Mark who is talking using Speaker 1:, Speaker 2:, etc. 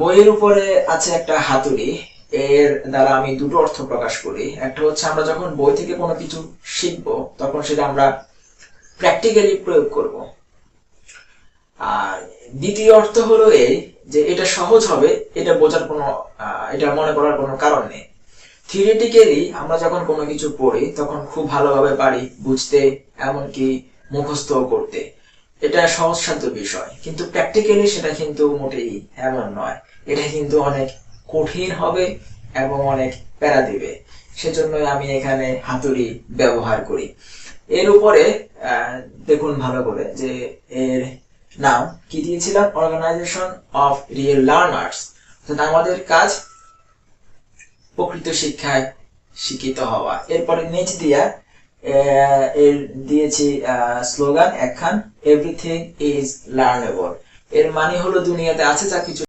Speaker 1: বইয়ের উপরে আছে একটা হাতুড়ি। এর দ্বারা আমি দুটো অর্থ প্রকাশ করি। একটা হচ্ছে আমরা যখন বই থেকে কোনো কিছু শিখব, তখন সেটা আমরা প্র্যাকটিক্যালি প্রয়োগ করব। আর দ্বিতীয় অর্থ হলো এই যে এটা সহজ হবে, এটা বোঝার কোনো এটা মনে করার কোনো কারণ নেই। থিওরিটিক্যালি আমরা যখন কোনো কিছু পড়ি, তখন খুব ভালোভাবে পারি বুঝতে, এমনকি মুখস্থ করতে। এটা সহজসাধ্য বিষয়। কিন্তু প্র্যাকটিক্যালি সেটা কিন্তু মোটেই এমন নয়। এটা কিন্তু অনেক কঠিন হবে এবং অনেক প্যারা দিবে। সেজন্যই আমি এখানে হাতুড়ি ব্যবহার করি। এর উপরে দেখুন ভালো করে যে এর নাম কি দিয়েছিলাম? অর্গানাইজেশন অফ রিয়েল লার্নার্স আমাদের কাজ প্রকৃত শিক্ষায় শিক্ষিত হওয়া। এরপরে নিচ দিয়া এর দিয়েছি স্লোগান একখান এভরিথিং ইজ লার্নেবল এর মানে হলো দুনিয়াতে আছে যা কিছু